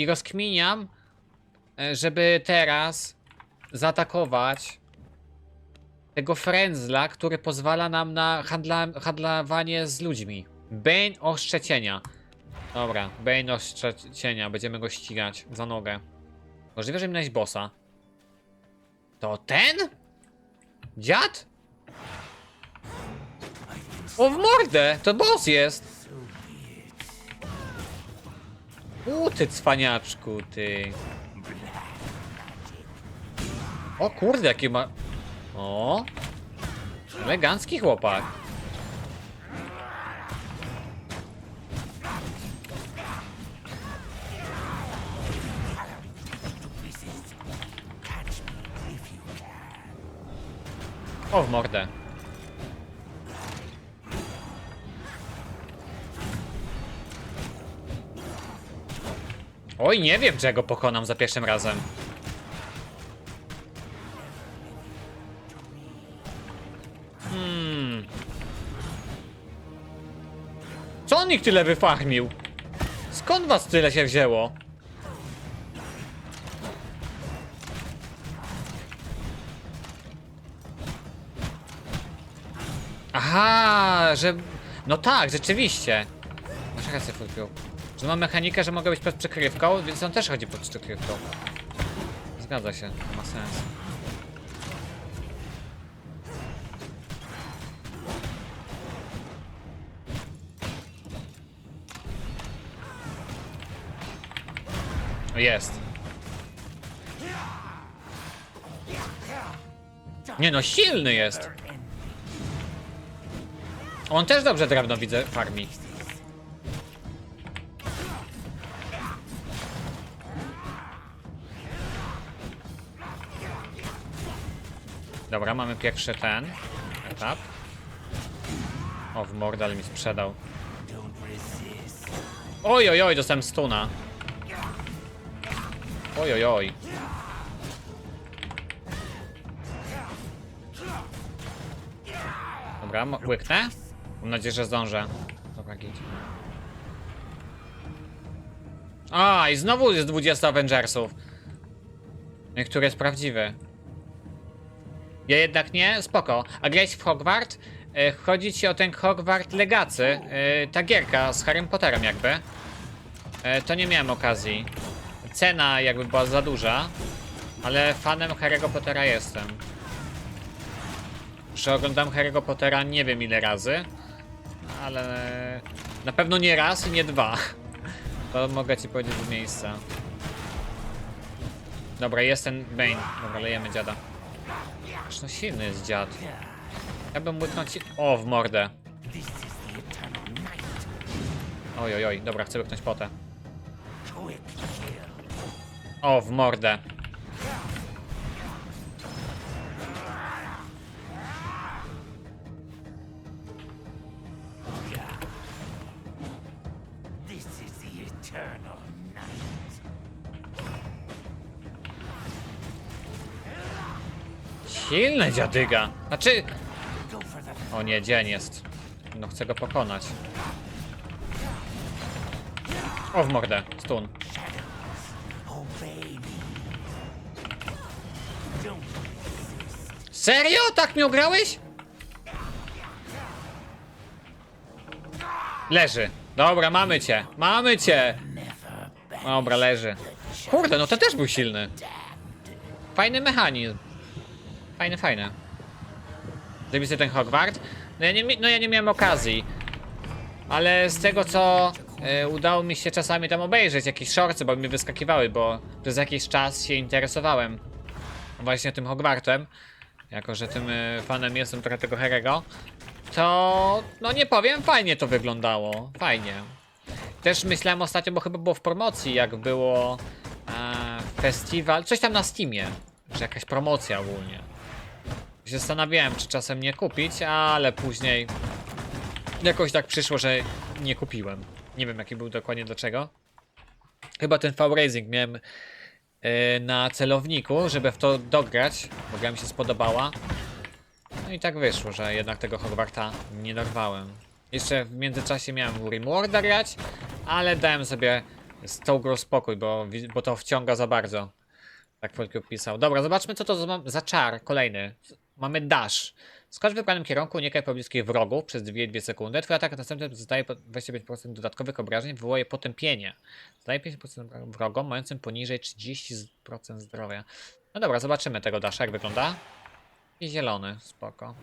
I rozkminiam, e, żeby teraz zaatakować tego frędzla, który pozwala nam na handla, handlowanie z ludźmi. Bane oszczecienia. Dobra, Bane oszczecienia. Będziemy go ścigać za nogę. Możliwe, że minąłeś bossa. To ten? Dziad? O, w mordę! To boss jest! U, ty cwaniaczku, ty. O kurde, jaki ma... O! Elegancki chłopak. O, w mordę. Oj, nie wiem, czy ja go pokonam za pierwszym razem. Hmm. Co on ich tyle wyfarmił? Skąd was tyle się wzięło? Aha, że... No tak, rzeczywiście. Masz rację, Fulpiu. Że mam mechanikę, że mogę być pod przykrywką, więc on też chodzi pod przykrywką. Zgadza się, to ma sens. Jest. Nie no, silny jest. On też dobrze drewno widzę farmi. Dobra, mamy pierwszy ten etap. O, w mordę, ale mi sprzedał. Oj, oj, oj, dostałem stuna. Oj, oj, oj. Dobra, łyknę. Mam nadzieję, że zdążę. Dobra, git. A, i znowu jest 20 Avengersów. Niektóry jest prawdziwy. Ja jednak nie? Spoko. A grałeś w Hogwart? E, Chodzi ci o ten Hogwart Legacy. e, Ta gierka z Harrym Potterem jakby. E, To nie miałem okazji. Cena jakby była za duża. Ale fanem Harry'ego Pottera jestem. Przeoglądam Harry'ego Pottera nie wiem ile razy. Ale na pewno nie raz i nie dwa. To mogę ci powiedzieć z miejsca. Dobra, jest ten Bane. Dobra, lejemy dziada. Aż no silny jest dziad. Ja bym łyknął ci... O, w mordę. Oj, oj, oj. Dobra, chcę łyknąć potę. O, w mordę. Silny dziadyga. Znaczy... O nie, dzień jest. No chcę go pokonać. O, w mordę. Stun. Serio? Tak mnie ograłeś? Leży. Dobra, mamy cię. Mamy cię. Dobra, leży. Kurde, no to też był silny. Fajny mechanizm. Fajny, fajny. Zrobić sobie ten Hogwart. No ja nie, no ja nie miałem okazji. Ale z tego co e, udało mi się czasami tam obejrzeć jakieś shortsy, bo mi wyskakiwały, bo przez jakiś czas się interesowałem właśnie tym Hogwartem. Jako, że tym e, fanem jestem trochę tego Harry'ego. To, no nie powiem, fajnie to wyglądało. Fajnie. Też myślałem ostatnio, bo chyba było w promocji, jak było e, festiwal, coś tam na Steamie, że jakaś promocja ogólnie. Się zastanawiałem, czy czasem nie kupić, ale później jakoś tak przyszło, że nie kupiłem. Nie wiem, jaki był dokładnie dlaczego. Chyba ten V-Racing miałem e, na celowniku, żeby w to dograć, bo gra mi się spodobała. No i tak wyszło, że jednak tego Hogwarta nie dorwałem. Jeszcze w międzyczasie miałem Rimworda grać, ale dałem sobie Z tą grą spokój, bo, bo to wciąga za bardzo. Tak Folkiuk pisał. Dobra, zobaczmy co to za, za czar kolejny. Mamy dash. Skocz w wybranym kierunku, unikaj pobliskich wrogów przez 2-2 sekundy. Twój atak następny dostaje po- 25% dodatkowych obrażeń, wywołuje potępienie. Zadaje 50% wrogom mającym poniżej 30% zdrowia. No dobra, zobaczymy tego dasha, jak wygląda. I zielony, spoko.